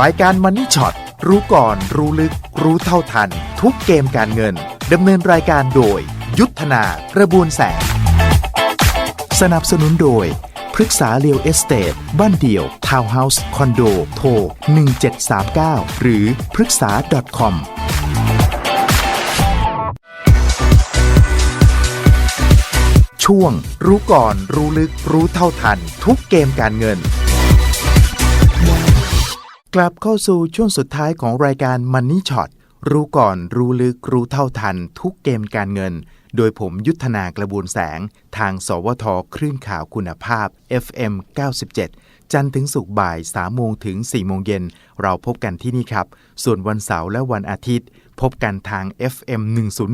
รายการมันนี่ช็อตรู้ก่อน รู้ลึก รู้เท่าทัน ทุกเกมการเงินดำเนินรายการโดย ยุทธนากระบวนแสง สนับสนุนโดยพฤกษาเรียวเอสเต e บ้านเดี่ยว ทาวน์เฮาส์ คอนโด โทร 1739 หรือพฤกษา .com ช่วง รู้ก่อน รู้ลึก รู้เท่าทัน ทุกเกมการเงิน กลับเข้าสู่ช่วงสุดท้ายของรายการ Money Shot รู้ก่อนรู้ลึกรู้เท่าทัน ทุกเกมการเงิน โดยผมยุทธนากระบวนแสง ทางสวทคลื่นข่าวคุณภาพ FM 97 จันทร์ถึงศุกร์บ่าย3โมงถึง4โมงเย็น เราพบกันที่นี่ครับ ส่วนวันเสาร์และวันอาทิตย์ พบกันทาง FM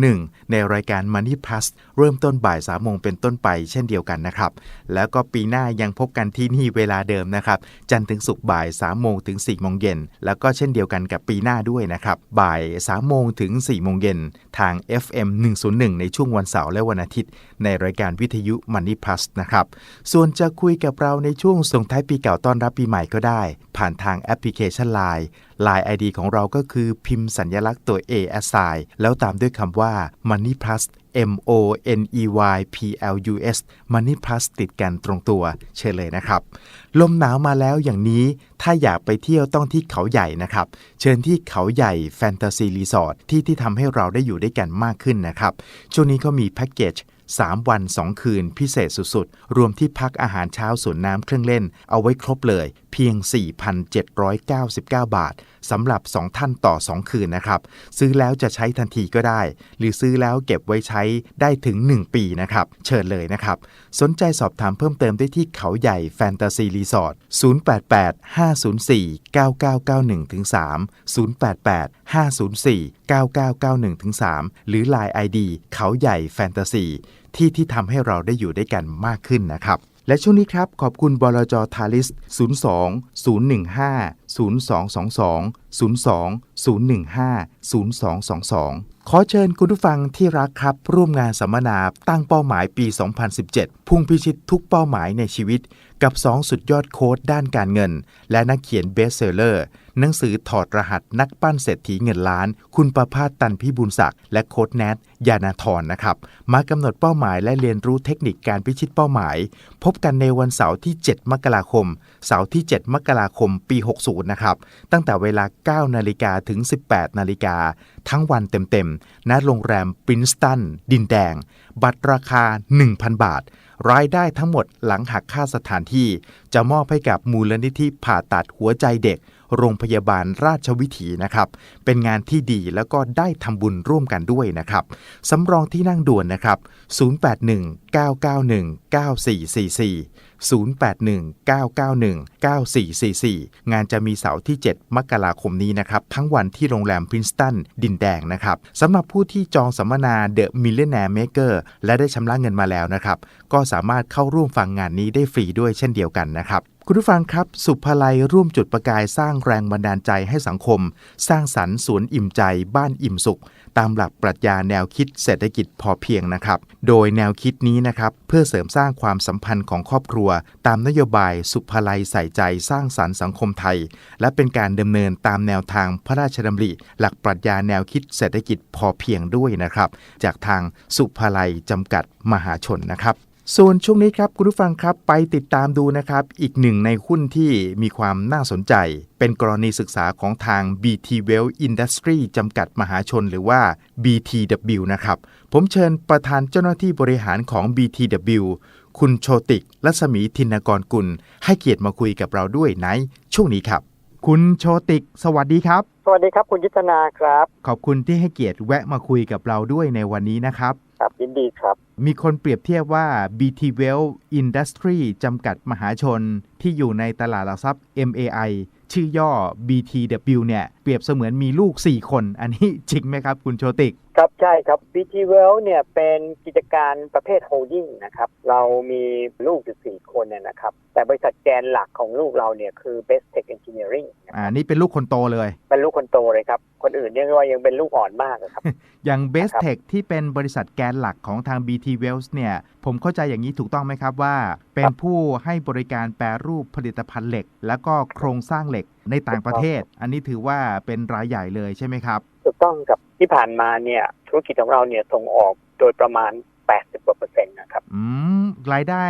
101 ในรายการ Money Plus เริ่มต้นบ่าย3โมงเป็นต้นไปเช่นเดียวกันนะครับ แล้วก็ปีหน้ายังพบกันที่นี่เวลาเดิมนะครับ จันทร์ถึงศุกร์บ่าย3โมงถึง4โมงเย็น แล้วก็เช่นเดียวกันกับปีหน้าด้วยนะครับ บ่าย3โมงถึง4โมงเย็น ทาง FM 101 ในช่วงวันเสาร์และวันอาทิตย์ ในรายการวิทยุ Money Plus นะครับ ส่วนจะคุยกับเราในช่วงส่งท้ายปีเก่าต้อนรับปีใหม่ก็ได้ ผ่านทางแอปพลิเคชัน Line Line ID ของเราก็คือพิมพ์สัญลักษณ์ตัว A S I แล้วตามด้วยคำว่า Money Plus M O N E Y P L U S Money Plus ติดกันตรงตัวเชิญเลยนะครับ ลมหนาวมาแล้วอย่างนี้ ถ้าอยากไปเที่ยวต้องที่เขาใหญ่นะครับ เชิญที่เขาใหญ่แฟนตาซีรีสอร์ทที่ที่ทำให้เราได้อยู่ด้วยกันมากขึ้นนะครับ ช่วงนี้เขามีแพ็กเกจ 3 วัน 2 คืนพิเศษสุดๆ รวมที่พักอาหารเช้าสวนน้ำเครื่องเล่น เอาไว้ครบเลย เพียง 4,799 บาทสำหรับ 2 ท่านต่อ 2 คืนนะครับ ซื้อแล้วจะใช้ทันทีก็ได้ หรือซื้อแล้วเก็บไว้ใช้ได้ถึง 1 ปีนะครับ เชิญเลยนะครับ สนใจสอบถามเพิ่มเติมได้ที่เขาใหญ่แฟนตาซีรีสอร์ท 088 504 9991ถึง3 088 504 9991ถึง3หรือ Line ID เขาใหญ่แฟนตาซี ที่ที่ทำให้เราได้อยู่ด้วยกันมากขึ้นนะครับ และช่วงนี้ครับ ขอบคุณบลจทาริส 02 015 0222 02 015 0222ขอเชิญคุณผู้ฟังที่รักครับ ร่วมงานสัมมนาตั้งเป้าหมายปี 2017 พุ่งพิชิตทุกเป้าหมายในชีวิต กับ 2 สุดยอดโค้ดด้านการเงิน และนักเขียนเบสเซอร์เลอร์ หนังสือถอดรหัสนักปั้นเศรษฐีเงินล้าน คุณประภาสตันพิบูลศักดิ์และโค้ดแนทยานาธรนะครับ มากำหนดเป้าหมายและเรียนรู้เทคนิคการพิชิตเป้าหมาย พบกันในวันเสาร์ที่ 7 มกราคม เสาร์ที่ 7 มกราคมปี 60 นะครับ ตั้งแต่เวลา 9 นาฬิกาถึง 18 นาฬิกา ทั้งวันเต็มๆณโรงแรมปรินสตัน ดินแดง บัตรราคา 1,000 บาทรายได้ทั้งหมดหลังหักค่าสถานที่ จะมอบให้กับมูลนิธิผ่าตัดหัวใจเด็ก โรงพยาบาลราชวิถีนะครับ เป็นงานที่ดีแล้วก็ได้ทำบุญร่วมกันด้วยนะครับสำรองที่นั่งด่วนนะครับ 081 991 9444 081 991 9444 งานจะมีเสาร์ที่ 7 มกราคมนี้นะครับ ทั้งวันที่โรงแรมพรินสตันดินแดงนะครับสำหรับผู้ที่จองสัมมนา The Millionaire Maker และได้ชำระเงินมาแล้วนะครับ ก็สามารถเข้าร่วมฟังงานนี้ได้ฟรีด้วยเช่นเดียวกันนะครับ คุณผู้ฟังครับ สุภาลัยร่วมจุดประกายสร้างแรงบันดาลใจให้สังคม สร้างสรรค์สวนอิ่มใจ บ้านอิ่มสุข ตามหลักปรัชญาแนวคิดเศรษฐกิจพอเพียงนะครับ โดยแนวคิดนี้นะครับ เพื่อเสริมสร้างความสัมพันธ์ของครอบครัว ตามนโยบายสุภาลัยใส่ใจสร้างสรรค์สังคมไทย และเป็นการดำเนินตามแนวทางพระราชดำริ หลักปรัชญาแนวคิดเศรษฐกิจพอเพียงด้วยนะครับ จากทางสุภาลัยจำกัดมหาชนนะครับ ส่วนช่วงนี้ครับคุณผู้ฟังครับไปติดตามดูนะครับ อีกหนึ่งในหุ้นที่มีความน่าสนใจ เป็นกรณีศึกษาของทาง BT Well Industry จำกัดมหาชนหรือว่า BTW นะครับ ผมเชิญประธานเจ้าหน้าที่บริหารของ BTW คุณโชติกรัศมีธินกรกุล ให้เกียรติมาคุยกับเราด้วยในช่วงนี้ครับ คุณโชติก สวัสดีครับ สวัสดีครับคุณยุทธนาครับ ขอบคุณที่ให้เกียรติแวะมาคุยกับเราด้วยในวันนี้นะครับ ครับยินดีครับ มีคนเปรียบเทียบว่า BT Well Industry จำกัดมหาชนที่อยู่ในตลาดหลักทรัพย์ MAI ชื่อย่อ BTW เนี่ย รียบเสมือนมีลูก 4 คน อันนี้จริงไหมครับ คุณโชติก ครับใช่ครับ BT Well เนี่ยเป็นกิจการประเภทโฮลดิ้งนะครับ เรามีลูกอยู่สี่คนเนี่ยนะครับ แต่บริษัทแกนหลักของลูกเราเนี่ยคือ Best Tech Engineering นะคอ่ารับนี่เป็นลูกคนโตเลย เป็นลูกคนโตเลยครับ คนอื่นเนี่ยว่ายังเป็นลูกอ่อนมากอะครับ อย่าง Best ครับ Tech ที่เป็นบริษัทแกนหลักของทาง BT Wells เนี่ย ผมเข้าใจอย่างนี้ถูกต้องไหมครับว่า เป็นผู้ให้บริการแปรรูปผลิตภัณฑ์เหล็ก แล้วก็โครงสร้างเหล็ก ในต่างประเทศ อันนี้ถือว่าเป็นรายใหญ่เลยใช่ไหมครับถูกต้องกับที่ผ่านมาเนี่ยธุรกิจของเราเนี่ยส่งออกโดยประมาณ 80กว่าเปอร์เซ็นต์นะครับอืมรายได้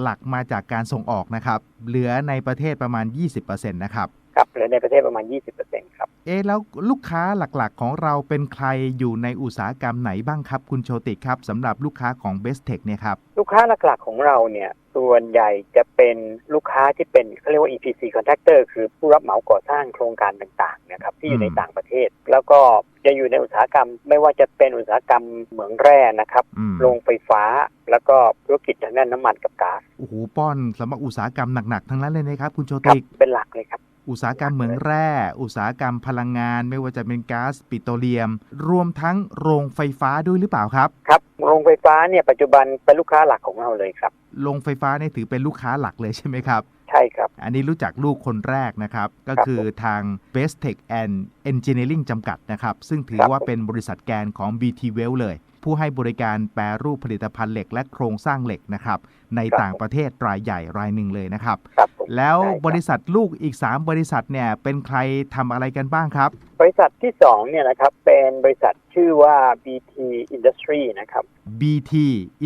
หลักมาจากการส่งออกนะครับ เหลือในประเทศประมาณ 20%นะครับครับเหลือในประเทศประมาณ 20%ครับ เอ๊ะแล้วลูกค้าหลักๆ ของเราเป็นใครอยู่ในอุตสาหกรรมไหนบ้างครับ คุณโชติครับสำหรับลูกค้าของ Best Tech เนี่ยครับ ลูกค้าหลักๆของเราเนี่ย ส่วนใหญ่จะเป็นลูกค้าที่เป็นเขาเรียกว่า EPC contractor คือผู้รับเหมาก่อสร้างโครงการต่างๆนะครับที่อยู่ในอืมต่างประเทศ แล้วก็จะอยู่ในอุตสาหกรรม ไม่ว่าจะเป็นอุตสาหกรรมเหมืองแร่นะครับอืมโรงไฟฟ้าแล้วก็ธุรกิจทางด้านน้ำมันกับก๊าซโอ้โหป้อนสำหรับอุตสาหกรรมหนักๆทั้งนั้นเลยนะครับคุณโชครับติกเป็นหลักเลยครับ อุตสาหกรรมเหมืองแร่ อุตสาหกรรมพลังงาน ไม่ว่าจะเป็นก๊าซปิโตรเลียม รวมทั้งโรงไฟฟ้าด้วยหรือเปล่าครับ ครับ โรงไฟฟ้าเนี่ยปัจจุบันเป็นลูกค้าหลักของเราเลยครับ โรงไฟฟ้าเนี่ยถือเป็นลูกค้าหลักเลยใช่ไหมครับ ใช่ครับ อันนี้รู้จักลูกคนแรกนะครับ ก็ครับคือทาง Best Tech and Engineering จำกัดนะครับ ซึ่งถือครับว่าเป็นบริษัทแกนของ BT Well เลย ผู้ให้บริการแปรรูปผลิตภัณฑ์เหล็กและโครงสร้างเหล็กนะครับ ในต่างประเทศรายใหญ่รายหนึ่งเลยนะครับครับผมแล้วใช่ครับบริษัทลูกอีก 3 บริษัทเนี่ยเป็นใครทำอะไรกันบ้างครับ บริษัทที่สองเนี่ยนะครับเป็นบริษัทชื่อว่า BT Industry นะครับ BT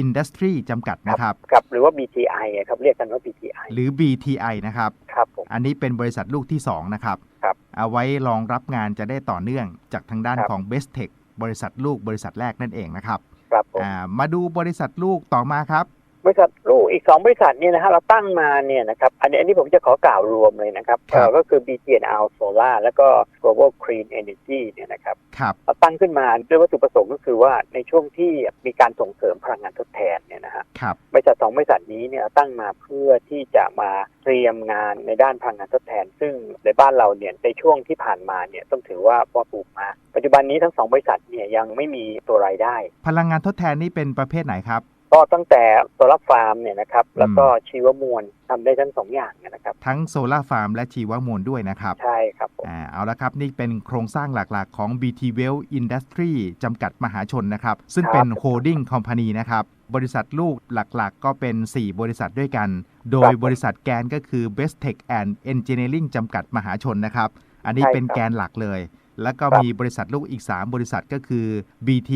Industry จำกัดนะครับครับหรือว่า BTI อะครับเรียกกันว่า BTI หรือ BTI นะครับครับผมอันนี้เป็นบริษัทลูกที่2นะครับครับเอาไว้รองรับงานจะได้ต่อเนื่องจากทางด้านครับของ Best Tech บริษัทลูกบริษัทแรกนั่นเองนะครับครับผมอ่ามาดูบริษัทลูกต่อมาครับ บริษัทลูกอีกสองบริษัทเนี่ยนะฮะเราตั้งมาเนี่ยนะครับอันนี้อันนี้ผมจะขอกล่าวรวมเลยนะครับครับเอ่อก็คือ BTNL Solar แล้วก็ Global Clean Energy เนี่ยนะครับครับเราตั้งขึ้นมาด้วยวัตถุประสงค์ก็คือว่าในช่วงที่มีการส่งเสริมพลังงานทดแทนเนี่ยนะฮะครับบริษัทสองบริษัทนี้เนี่ยตั้งมาเพื่อที่จะมาเตรียมงานในด้านพลังงานทดแทน ซึ่งในบ้านเราเนี่ยในช่วงที่ผ่านมาเนี่ยต้องถือว่าว่าปูมากปัจจุบันนี้ทั้งสองบริษัทเนี่ยยังไม่มีตัวรายได้ พลังงานทดแทนนี่เป็นประเภทไหนครับ ก็ตั้งแต่โซลาร์ฟาร์มเนี่ยนะครับ แล้วก็ชีวมวลทำได้ทั้งสองอย่างนะครับ ทั้งโซลาร์ฟาร์มและชีวมวลด้วยนะครับ ใช่ครับผมอ่าเอาละครับ นี่เป็นโครงสร้างหลักๆ ของ BT Well Industry จำกัดมหาชนนะครับ ซึ่งเป็น Holding Company นะครับ บริษัทลูกหลักๆ ก็เป็น 4 บริษัทด้วยกัน โดยบริษัทแกนก็คือ Best Tech and Engineering จำกัดมหาชนนะครับ อันนี้เป็นแกนหลักเลย แล้วก็มีบริษัทลูกอีก 3 บริษัทก็คือ BT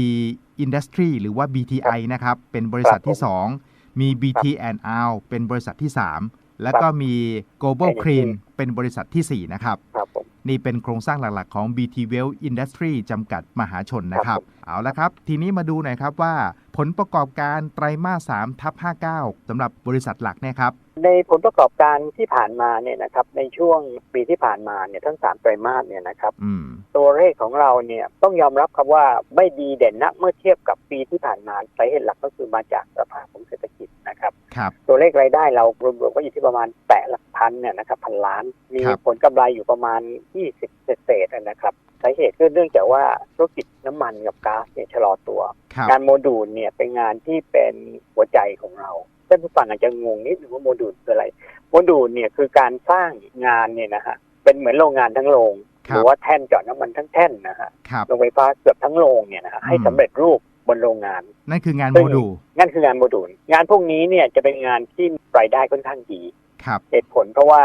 Industry หรือว่า BTI นะครับ เป็นบริษัทที่ 2 มี BT and R เป็นบริษัทที่ 3 แล้วก็มี Global Clean เป็นบริษัททีสี่ 4 นะครับ ครับผม นี่เป็นโครงสร้างหลักๆ ของ BT Well Industry จำกัดมหาชนนะครับครับผมเอาละครับ ทีนี้มาดูหน่อยครับว่า ผลประกอบการไตรมาส3ทับ59สำหรับบริษัทหลักเนี่ยครับ ในผลประกอบการที่ผ่านมาเนี่ยนะครับในช่วงปีที่ผ่านมาเนี่ยทั้งสามไตรมาสเนี่ยนะครับอืม ตัวเลขของเราเนี่ยต้องยอมรับครับว่าไม่ดีเด่นนักเมื่อเทียบกับปีที่ผ่านมาสาเหตุหลักก็คือมาจากสภาพของเศรษฐกิจนะครับ ครับ ตัวเลขรายได้เรารวมๆก็อยู่ที่ประมาณแตะหลักพันเนี่ยนะครับพันล้านมีครับผลกำไรอยู่ประมาณ 20 เศษๆนะครับสาเหตุก็เนื่องจากว่าธุรกิจน้ำมันกับก๊าซเนี่ยชะลอตัวครับงานโมดูลเนี่ยเป็นงานที่เป็นหัวใจของเราท่านผู้ฟังอาจจะงงนิดนึงว่าโมดูลคืออะไร โมดูลเนี่ยคือการสร้างงานเนี่ยนะฮะเป็นเหมือนโรงงานทั้งโรงครับหรือว่าแท่นเจาะน้ำมันทั้งแท่นนะฮะครับโรงไฟฟ้าเกือบทั้งโรงเนี่ยนะฮะให้อืมสำเร็จรูปบนโรงงาน นั่นคืองานซึ่โมงดูลนั่นคืองานโมดูล งานพวกนี้เนี่ยจะเป็นงานที่รายได้ค่อนข้างดีครับเหตุผลเพราะว่า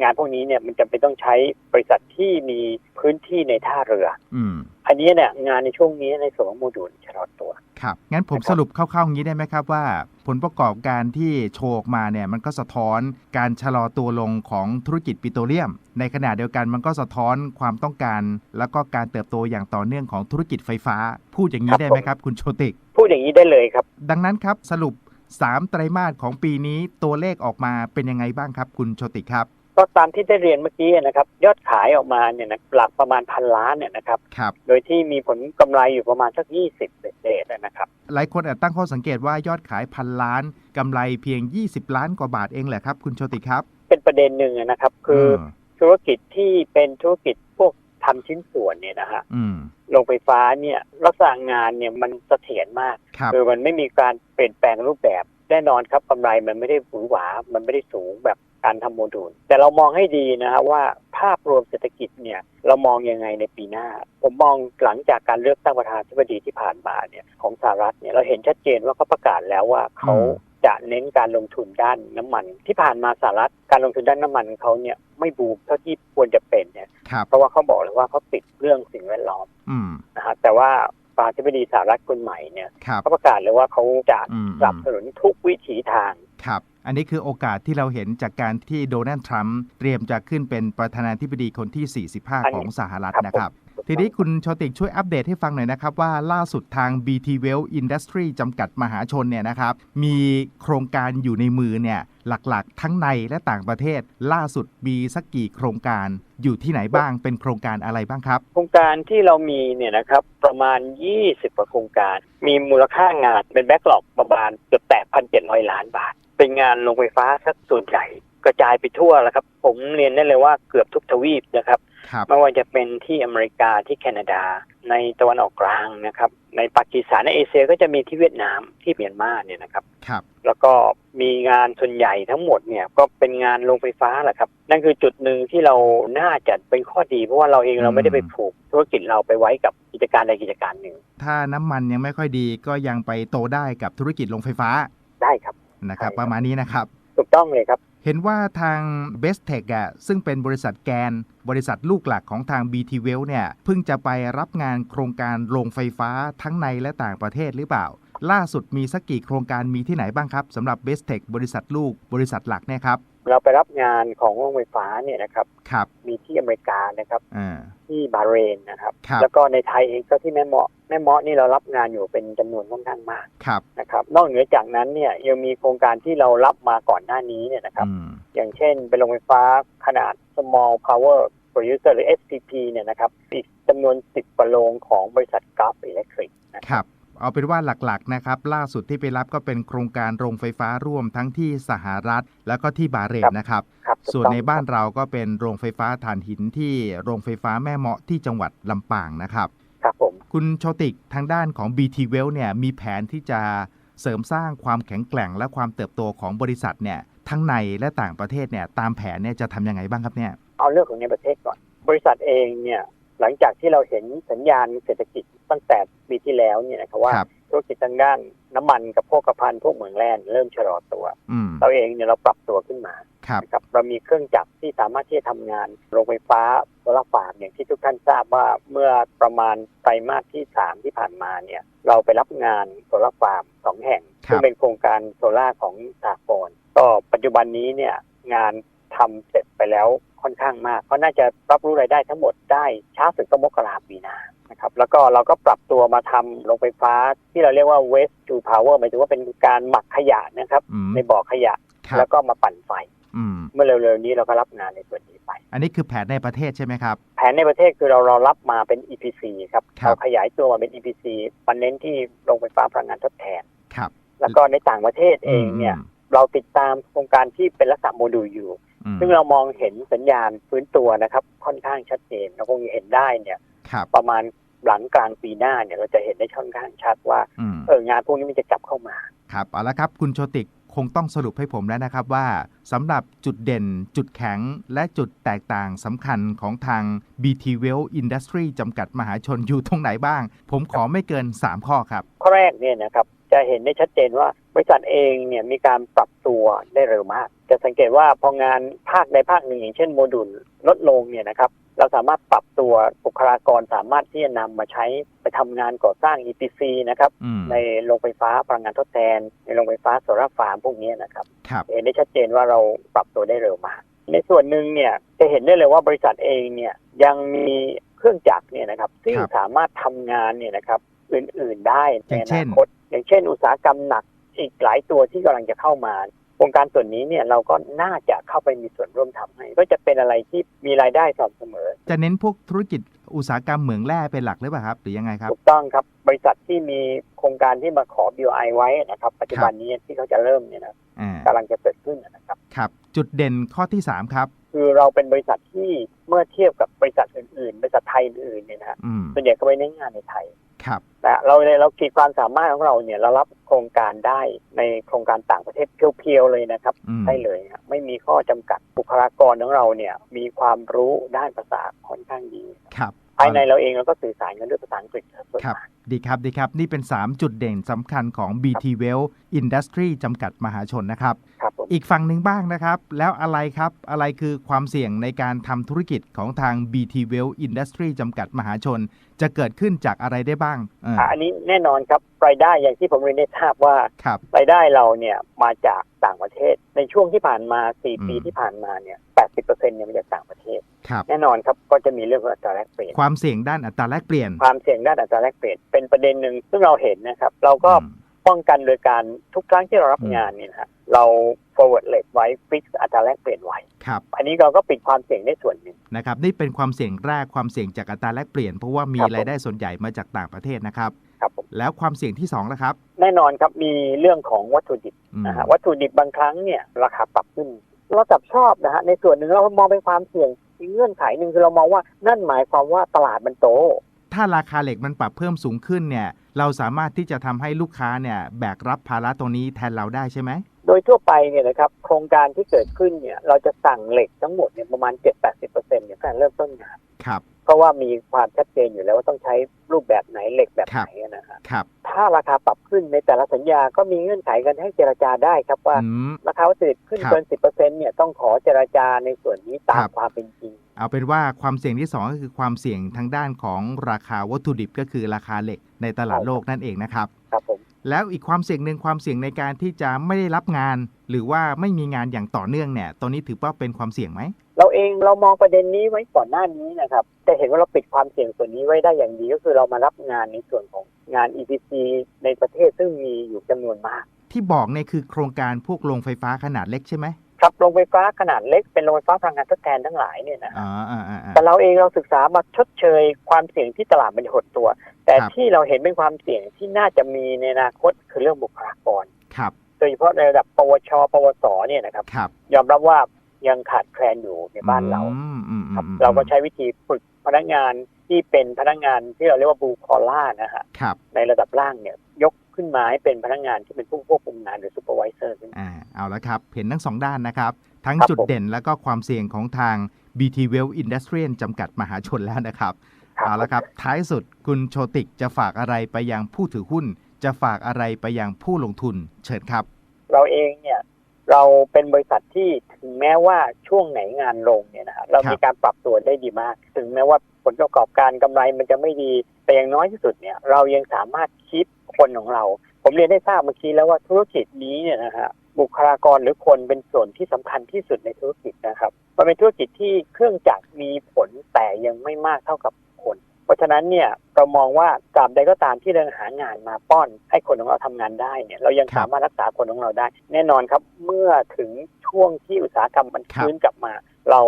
งานพวกนี้เนี่ยมันจำเป็นต้องใช้บริษัทที่มีพื้นที่ในท่าเรือ อืมอันนี้เนี่ยงานในช่วงนี้ในส่วนของโมดูลชะลอตัว ครับ งั้นผมนะครับสรุปคร่าวๆอย่างนี้ได้ไหมครับว่า ผลประกอบการที่โชว์ออกมาเนี่ยมันก็สะท้อนการชะลอตัวลงของธุรกิจปิโตรเลียม ในขณะเดียวกันมันก็สะท้อนความต้องการ แล้วก็การเติบโตอย่างต่อเนื่องของธุรกิจไฟฟ้า พูดอย่างนี้ครับได้ไหมผมครับ คุณโชติก พูดอย่างนี้ได้เลยครับ ดังนั้นครับสรุป3ไตรมาสของปีนี้ตัวเลขออกมาเป็นยังไงบ้างครับ คุณโชติครับ ก็ตามที่ได้เรียนเมื่อกี้นะครับ ยอดขายออกมาเนี่ยนะหลักประมาณพันล้านเนี่ยนะครับครับ โดยที่มีผลกำไรอยู่ประมาณสักยี่สิบเศษๆนะครับ หลายคนอาจตั้งข้อสังเกตว่ายอดขายพันล้านกำไรเพียง 20 ล้านกว่าบาทเองแหละครับ คุณโชติครับ เป็นประเด็นหนึ่งนะครับ คืออมธุรกิจที่เป็นธุรกิจพวกทำชิ้นส่วนเนี่ยนะฮะอืมโรงไฟฟ้าเนี่ยลักษณะงานเนี่ยมันเสถียรมากครับคือมันไม่มีการเปลี่ยนแปลงรูปแบบ แน่นอนครับกำไรมันไม่ได้หวือหวา มันไม่ได้สูงแบบการทำโมดูล แต่เรามองให้ดีนะฮะว่าภาพรวมเศรษฐกิจเนี่ยเรามองยังไงในปีหน้า ผมมองหลังจากการเลือกตั้งประธานาธิบดีที่ผ่านมาเนี่ยของสหรัฐเนี่ยเราเห็นชัดเจนว่าเขาประกาศแล้วว่าเขาอืมจะเน้นการลงทุนด้านน้ำมัน ที่ผ่านมาสหรัฐการลงทุนด้านน้ำมันเขาเนี่ยไม่บูมเท่าที่ควรจะเป็นเนี่ยครับเพราะว่าเขาบอกเลยว่าเขาติดเรื่องสิ่งแวดล้อมอืมนะฮะแต่ว่า ประธานาธิบดีสหรัฐคนใหม่เนี่ยครับเขาประกาศเลยว่าเขาจะอืมสนับสนุนทุกวิถีทางครับอันนี้คือโอกาสที่เราเห็นจากการที่โดนัลด์ทรัมป์เตรียมจะขึ้นเป็นประธานาธิบดีคนที่ 45 ของสหรัฐครับนะครับผมทีนี้คุณโชติกช่วยอัปเดตให้ฟังหน่อยนะครับ ว่าล่าสุดทาง BT Well Industry จำกัดมหาชนเนี่ยนะครับ มีโครงการอยู่ในมือเนี่ย หลักๆ ทั้งในและต่างประเทศ ล่าสุดมีสักกี่โครงการ อยู่ที่ไหนบ้างเป็นโครงการอะไรบ้างครับ โครงการที่เรามีเนี่ยนะครับประมาณ 20กว่าโครงการ มีมูลค่างานเป็นแบ็กหลอกประมาณเกือบแปดพันเจ็ดร้อยล้านบาท เป็นงานลงไฟฟ้าสักส่วนใหญ่ กระจายไปทั่วแล้วครับ ผมเรียนได้เลยว่าเกือบทุกทวีปนะครับครับไม่ว่าจะเป็นที่อเมริกาที่แคนาดา ในตะวันออกกลางนะครับ ในปากีสถานในเอเชียก็จะมีที่เวียดนามที่เมียนมาเนี่ยนะครับครับ แล้วก็มีงานส่วนใหญ่ทั้งหมดเนี่ยก็เป็นงานโรงไฟฟ้าแหละครับ นั่นคือจุดหนึ่งที่เราน่าจะเป็นข้อดี เพราะว่าเราเองเราไม่ได้ไปผูกธุรกิจเราไปไว้กับกิจการใดกิจการหนึ่ง ถ้าน้ำมันยังไม่ค่อยดีก็ยังไปโตได้กับธุรกิจโรงไฟฟ้าได้ครับนะครับใช่ครับประมาณนี้นะครับ ถูกต้องเลยครับ เห็นว่าทาง b e s t e c h อะซึ่งเป็นบริษัทแกน บริษัทลูกหลักของทาง BT Well เนี่ยเพิ่งจะไปรับงานโครงการโรงไฟฟ้าทั้งในและต่างประเทศหรือเปล่า ล่าสุดมีสักกี่โครงการมีที่ไหนบ้างครับสำหรับ b e s t e c h บริษัทลูกบริษัทหลักเนี่ยครับเราไปรับงานของโรงไฟฟ้าเนี่ยนะครับครับ มีที่อเมริกานะครับอ่าที่บาห์เรนนะครับครับ แล้วก็ในไทยเองก็ที่แม่เมาะแม่เมาะนี่เรารับงานอยู่เป็นจำนวนค่อนข้างมากครับนะครับ นอกเหนือจากนั้นเนี่ยยังมีโครงการที่เรารับมาก่อนหน้านี้เนี่ยนะครับอืมอย่างเช่นเป็นโรงไฟฟ้าขนาด small power producer หรือ SPP เนี่ยนะครับ อีกจำนวน 10กว่าโรงของบริษัทกราฟอิเล็กทริกนะครับ เอาเป็นว่าหลักๆนะครับล่าสุดที่ไปรับก็เป็นโครงการโรงไฟฟ้าร่วมทั้งที่สหรัฐ แล้วก็ที่บาห์เรนนะครับครับถูกส่วนต้องในบ้านเราก็เป็นโรงไฟฟ้าถ่านหินที่โรงไฟฟ้าแม่เมาะที่จังหวัดลำปางนะครับครับผมคุณโชติกทางด้านของ BT Well เนี่ยมีแผนที่จะเสริมสร้างความแข็งแกร่งและความเติบโตของบริษัทเนี่ยทั้งในและต่างประเทศเนี่ยตามแผนเนี่ยจะทำยังไงบ้างครับเนี่ยเอาเรื่องของในประเทศก่อน บริษัทเองเนี่ย หลังจากที่เราเห็นสัญญาณเศรษฐกิจตั้งแต่ปีที่แล้วเนี่ยนะครับว่าครับธุรกิจทางด้านน้ำมันกับพวกกระพันพวกเหมืองแร่เริ่มชะลอตัวอืมเราเองเนี่ยเราปรับตัวขึ้นมาครับนะครับเรามีเครื่องจักรที่สามารถที่จะทำงานโรงไฟฟ้าโซลาร์ฟาร์มอย่างที่ทุกท่านทราบว่าเมื่อประมาณไตรมาสที่ 3 ที่ผ่านมาเนี่ยเราไปรับงานโซลาร์ฟาร์มสองแห่งครับซึ่งเป็นโครงการโซลาร์ของสากลก็ปัจจุบันนี้เนี่ยงาน ทำเสร็จไปแล้วค่อนข้างมากก็น่าจะรับรู้รายได้ทั้งหมดได้ช้าสุดก็มกราปีหน้านะครับแล้วก็เราก็ปรับตัวมาทำโรงไฟฟ้าที่เราเรียกว่า waste to power หมายถึงว่าเป็นการหมักขยะนะครับอืมในบ่อขยะครับแล้วก็มาปั่นไฟอืมเมื่อเร็วๆนี้เราก็รับงานในส่วนนี้ไป อันนี้คือแผนในประเทศใช่ไหมครับ แผนในประเทศคือเราเรารับมาเป็น EPC ครับครับเราขยายตัวมาเป็น EPC มันเน้นที่โรงไฟฟ้าพลังงานทดแทนครับ แล้วก็ในต่างประเทศเองเนี่ยมเราติดตามโครงการที่เป็นลักษณะโมดูลอยู่อืม ซึ่งเรามองเห็นสัญญาณฟื้นตัวนะครับ ค่อนข้างชัดเจนเราคงจะเห็นได้เนี่ยครับประมาณหลังกลางปีหน้าเนี่ยเราจะเห็นได้ค่อนข้างชัดว่าอืมเอองานพวกนี้มันจะกลับเข้ามาครับเอาละครับคุณโชติกคงต้องสรุปให้ผมแล้วนะครับว่าสำหรับจุดเด่น จุดแข็ง และจุดแตกต่างสำคัญของทาง BT Well Industry จำกัดมหาชนอยู่ตรงไหนบ้าง ผมขอไม่เกิน 3 ข้อครับ ข้อแรกเนี่ยนะครับ จะเห็นได้ชัดเจนว่าบริษัทเองเนี่ยมีการปรับตัวได้เร็วมาก จะสังเกตว่าพองานภาคใดภาคหนึ่งอย่างเช่นโมดูลลดลงเนี่ยนะครับเราสามารถปรับตัวบุคลากรสามารถที่จะนำมาใช้ไปทำงานก่อสร้าง EPC นะครับอืมในโรงไฟฟ้าพลังงานทดแทน ในโรงไฟฟ้าโซลาร์ฟาร์มพวกนี้นะครับครับเห็นได้ชัดเจนว่าเราปรับตัวได้เร็วมาก ในส่วนหนึ่งเนี่ยจะเห็นได้เลยว่าบริษัทเองเนี่ยยังมีเครื่องจักรเนี่ยนะครับซึ่งครับสามารถทำงานเนี่ยนะครับอื่นๆได้ในอย่างอเช่นานคต อย่างเช่น อุตสาหกรรมหนักอีกหลายตัวที่กำลังจะเข้ามาโครงการส่วนนี้เนี่ยเราก็น่าจะเข้าไปมีส่วนร่วมทำให้ ก็จะเป็นอะไรที่มีรายได้สม่ำเสมอ จะเน้นพวกธุรกิจอุตสาหกรรมเหมืองแร่เป็นหลักหรือเปล่าครับ หรือยังไงครับ ถูกต้องครับ บริษัทที่มีโครงการที่มาขอ BOI ไว้นะครับ ปัจจุบันนี้ที่เขาจะเริ่มเนี่ยนะอ่ากำลังจะเกิดขึ้นนะครับครับ จุดเด่นข้อที่ 3 ครับ คือเราเป็นบริษัทที่เมื่อเทียบกับบริษัทอื่นๆ บริษัทไทยอื่นๆเนี่ยนะฮะอืมส่วนใหญ่ก็ไปเน้นงานในไทย ครับนะเราเลยเราขีดความสามารถของเราเนี่ยเรารับโครงการได้ในโครงการต่างประเทศเพียวๆเลยนะครับอืมได้เลยครับไม่มีข้อจำกัดบุคลากรของเราเนี่ยมีความรู้ด้านภาษาค่อนข้างดีครับ ภายในเราเองเราก็สื่อสารกันด้วยภาษาอังกฤษส่วนครับมากดีครับ ดีครับ นี่เป็น 3 จุดเด่นสำคัญของ BT Well Industry จำกัดมหาชนนะครับครับผมอีกฝั่งหนึ่งบ้างนะครับ แล้วอะไรครับ อะไรคือความเสี่ยงในการทำธุรกิจของทาง BT Well Industry จำกัดมหาชน จะเกิดขึ้นจากอะไรได้บ้างเอออะอันนี้แน่นอนครับ รายได้อย่างที่ผมเรียนได้ทราบว่าครับรายได้เราเนี่ยมาจากต่างประเทศ ในช่วงที่ผ่านมา 4 ปีอืมที่ผ่านมาเนี่ย 80%เนี่ยมาจากต่างประเทศครับ แน่นอนครับก็จะมีเรื่องของอัตราแลกเปลี่ยนความเสี่ยงด้านอัตราแลกเปลี่ยน ความเสี่ยงด้านอัตราแลกเปลี่ยนเป็นประเด็นหนึ่งซึ่งเราเห็นนะครับ เราก็อืมป้องกันโดยการทุกครั้งที่เรารับอืมงานเนี่ยนะฮะเรา forward rate ไว้ fix อัตราแลกเปลี่ยนไว้ครับอันนี้เราก็ปิดความเสี่ยงได้ส่วนหนึ่งนะครับนี่เป็นความเสี่ยงแรกความเสี่ยงจากอัตราแลกเปลี่ยนเพราะว่ามีครับผมรายได้ส่วนใหญ่มาจากต่างประเทศนะครับครับผมแล้วความเสี่ยงที่2นะครับ แน่นอนครับมีเรื่องของวัตถุดิบอืมนะฮะวัตถุดิบบางครั้งเนี่ยราคาปรับขึ้น เรากลับชอบนะฮะในส่วนหนึ่งเรามองเป็นความเสี่ยง อีกเงื่อนไขหนึ่งคือเรามองว่านั่นหมายความว่าตลาดมันโต ถ้าราคาเหล็กมันปรับเพิ่มสูงขึ้นเนี่ยเราสามารถที่จะทำให้ลูกค้าเนี่ยแบกรับภาระตรงนี้แทนเราได้ใช่ไหมโดยทั่วไปเนี่ยนะครับโครงการที่เกิดขึ้นเนี่ยเราจะสั่งเหล็กทั้งหมดเนี่ยประมาณ 7-80%เนี่ยตั้งแต่เริ่มต้นงานครับ เพราะว่ามีความชัดเจนอยู่แล้วว่าต้องใช้รูปแบบไหนเหล็กแบบไหนนะฮะครับถ้าราคาปรับขึ้นในแต่ละสัญญาก็มีเงื่อนไขกันให้เจรจาได้ครับว่าอืมราคาวัตถุดิบขึ้นครับเกิน10%เนี่ยต้องขอเจรจาในส่วนนี้ตามครับความเป็นจริง เอาเป็นว่าความเสี่ยงที่2ก็คือความเสี่ยงทางด้านของราคาวัตถุดิบก็คือราคาเหล็กในตลาดโลกนั่นเองนะครับ ครับผม แล้วอีกความเสี่ยงหนึ่งความเสี่ยงในการที่จะไม่ได้รับงาน หรือว่าไม่มีงานอย่างต่อเนื่องเนี่ยตัวนี้ถือว่าเป็นความเสี่ยงไหมเราเองเรามองประเด็นนี้ไว้ก่อนหน้านี้นะครับแต่เห็นว่าเราปิดความเสี่ยงส่วนนี้ไว้ได้อย่างดีก็คือเรามารับงานในส่วนของงาน EPC ในประเทศซึ่งมีอยู่จำนวนมาก ที่บอกเนี่ยคือโครงการพวกโรงไฟฟ้าขนาดเล็กใช่ไหมครับโรงไฟฟ้าขนาดเล็กเป็นโรงไฟฟ้าพลังงานทดแทนทั้งหลายเนี่ยนะอ๋ออ่าอ่าอ่าแต่เราเองเราศึกษามาชดเชยความเสี่ยงที่ตลาดมันหดตัว แต่ครับที่เราเห็นเป็นความเสี่ยงที่น่าจะมีในอนาคตคือเรื่องบุคลากรครับโดยเฉพาะในระดับปวช ปวส เนี่ยนะครับครับยอมรับว่ายังขาดแคลนอยู่ในบ้านเราอืมอืมอืมครับอืมเราก็ใช้วิธีฝึกพนักงานที่เป็นพนักงานที่เราเรียกว่าบูคอล่านะฮะครับในระดับล่างเนี่ยยกขึ้นมาให้เป็นพนักงานที่เป็นผู้ควบคุมงานหรือซูเปอร์วิเซอร์ขึ้นมาอ่าเอาละครับ เห็นทั้งสองด้านนะครับ ทั้งครับจุดผมเด่นและก็ความเสี่ยงของทาง BT Well Industrial จำกัดมหาชนแล้วนะครับ เอาละครับ ท้ายสุดคุณโชติกจะฝากอะไรไปยังผู้ถือหุ้น จะฝากอะไรไปยังผู้ลงทุนเชิญครับ เราเองเนี่ยเราเป็นบริษัทที่ถึงแม้ว่าช่วงไหนงานลงเนี่ยนะฮะเรามีการปรับตัวได้ดีมาก ถึงแม้ว่าผลประกอบการกำไรมันจะไม่ดีแต่อย่างน้อยที่สุดเนี่ยเรายังสามารถคิดคนของเรา ผมเรียนได้ทราบเมื่อกี้แล้วว่าธุรกิจนี้เนี่ยนะฮะบุคลากรหรือคนเป็นส่วนที่สำคัญที่สุดในธุรกิจนะครับมันเป็นธุรกิจที่เครื่องจักรมีผลแต่ยังไม่มากเท่ากับคน เพราะฉะนั้นเนี่ยเรามองว่าตราบใดก็ตามที่เราหางานมาป้อนให้คนของเราทำงานได้เนี่ยเรายังครับสามารถรักษาคนของเราได้ แน่นอนครับเมื่อถึงช่วงที่อุตสาหกรรมมันครับฟื้นกลับมา เรา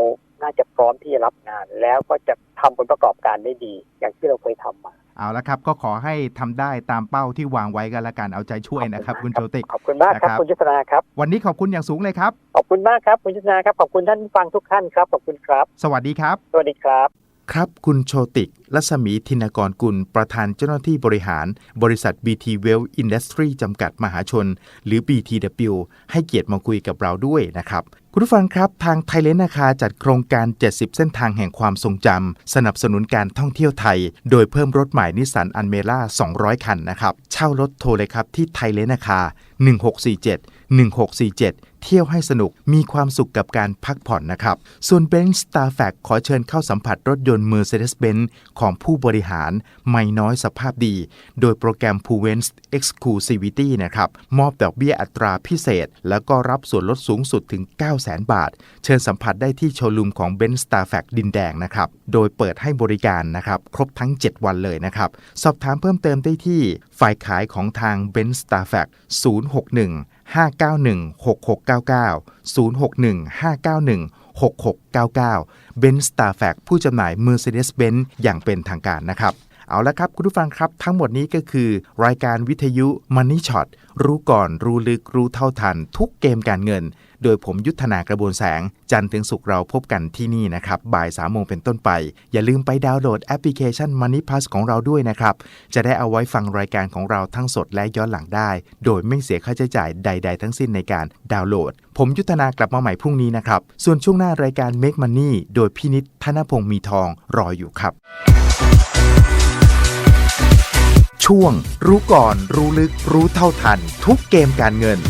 น่าจะพร้อมที่จะรับงาน แล้วก็จะทำผลประกอบการได้ดี อย่างที่เราเคยทำมาเอาละครับก็ขอให้ทำได้ตามเป้าที่วางไว้กันละกันเอาใจช่วยนะครับ คุณโชติกขอบคุณมากครับนะครับคุณยุทธนาครับวันนี้ขอบคุณอย่างสูงเลยครับขอบคุณมากครับคุณยุทธนาครับขอบคุณท่านผู้ฟังทุกท่านครับขอบคุณครับ สวัสดีครับ สวัสดีครับ ครับ คุณโชติกลัศมีธินกรกุล ประธานเจ้าหน้าที่บริหาร บริษัท BT Well Industry จำกัดมหาชน หรือ BTW ให้เกียรติมาคุยกับเราด้วยนะครับ คุณผู้ฟังครับ ทางไทยเลนนาคาจัดโครงการ 70 เส้นทางแห่งความทรงจำ สนับสนุนการท่องเที่ยวไทย โดยเพิ่มรถใหม่นิสสันอันเมล่า 200 คันนะครับ เช่ารถโทรเลยครับที่ไทยเลนนาคา1647 1647 เที่ยวให้สนุกมีความสุขกับการพักผ่อนนะครับ ส่วน b e n z Star f a c ขอเชิญเข้าสัมผัสรถยนต์ Mercedes-Benz ของผู้บริหาร ไม่น้อยสภาพดี โดยโปรแกรม p u v e n s Exclusivity นะครับ มอบดอกเบี้ยอัตราพิเศษ แล้วก็รับส่วนลดสูงสุดถึง 900,000 บาท เชิญสัมผัสได้ที่โชว์รูมของ b e n z Star f a c ดินแดงนะครับ โดยเปิดให้บริการนะครับ ครบทั้ง 7 วันเลยนะครับ สอบถามเพิ่มเติมได้ที่ฝ่ายขายของทาง b e n z Star f a c 061 591 6699 061 591 6699 b e n z s t a r f a c ผู้จำหน่าย Mercedes-Benz อย่างเป็นทางการนะครับ เอาละครับ คุณผู้ฟังครับ ทั้งหมดนี้ก็คือ รายการวิทยุ Money Shot รู้ก่อนรู้ลึกรู้เท่าทัน ทุกเกมการเงิน โดยผมยุทธนากระบวนแสง จันทร์ถึงสุกร์เราพบกันที่นี่นะครับ บ่าย3ามโมงเป็นต้นไป อย่าลืมไปดาวน์โหลดแอปพลิเคชัน Money Plus ของเราด้วยนะครับ จะได้เอาไว้ฟังรายการของเราทั้งสดและย้อนหลังได้ โดยไม่เสียค่าใช้จ่ายใด ๆ ทั้งสิ้นในการดาวน์โหลด ผมยุทธนากลับมาใหม่พรุ่งนี้นะครับ ส่วนช่วงหน้ารายการ Make Money โดยพี่นิดธนพงศ์มีทองรออยู่ครับ ช่วง รู้ก่อน รู้ลึก รู้เท่าทัน ทุกเกมการเงิน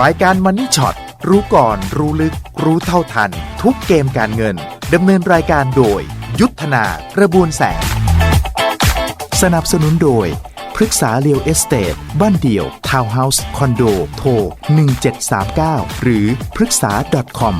รายการมันนี่ช็อตรู้ก่อน รู้ลึก รู้เท่าทัน ทุกเกมการเงินดำเนินรายการโดย ยุทธนากระบวนแสง สนับสนุนโดยพฤกษาเรียวเอสเตดบ้านเดี่ยว ทาวน์เฮาส์ คอนโด โทร 1739 หรือพฤกษา .com